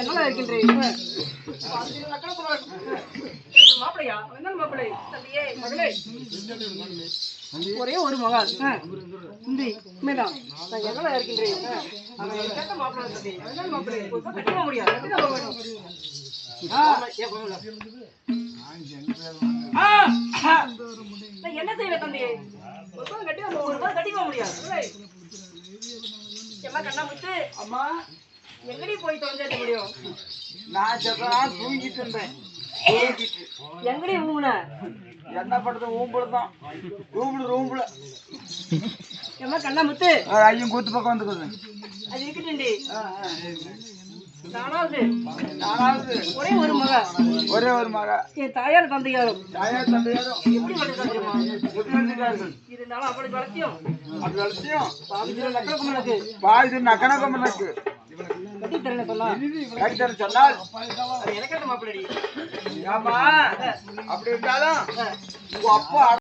என்னடா இருக்கின்றீங்க மாப்பிளையா என்ன மாப்பிளை தம்பியே மகளே. ஒரே ஒரு மகள். தம்பி உண்மைதான் நான் எங்கடா இருக்கின்றேன் அவன் எனக்கு கேட்ட மாப்பிளை தம்பி. என்ன மாப்பிளை ஒரு பக்கம் கட்டிக்க முடியாது. என்ன செய்வேன் தம்பி? ஒரு பக்கம் கட்டி ஒரு முடியாது. எம்மா கண்ணா முத்து. அம்மா எங்கடி போய் தொலைஞ்சாட்ட முடியும்? நான் செத்தான் தூங்கிட்டு இருந்தேன். தூங்கிட்டு. எங்கடி ஊமுன என்ன பண்றது ஊம்புல தான். ரூம்ல ரூம்ல எம்மா கண்ணா முத்து. ஐயன் கூத்து பக்கம் வந்துக்குது. அது இருக்கட்டும்டி. ஒரே ஒரு மக. ஒரே ஒரு மக. என் தாயார் தந்தையாரும். தாயார் தந்தையாரும். எப்படி? இருந்தாலும் அப்படி வளர்த்தியும். அது வளர்த்தியும். எனக்கு எனக்கு தரேன் சொல்லலாம் கைத்தர சொன்னால். மாப்பிள்ளடி ஆமா அப்படி இருந்தாலும் உங்க அப்பா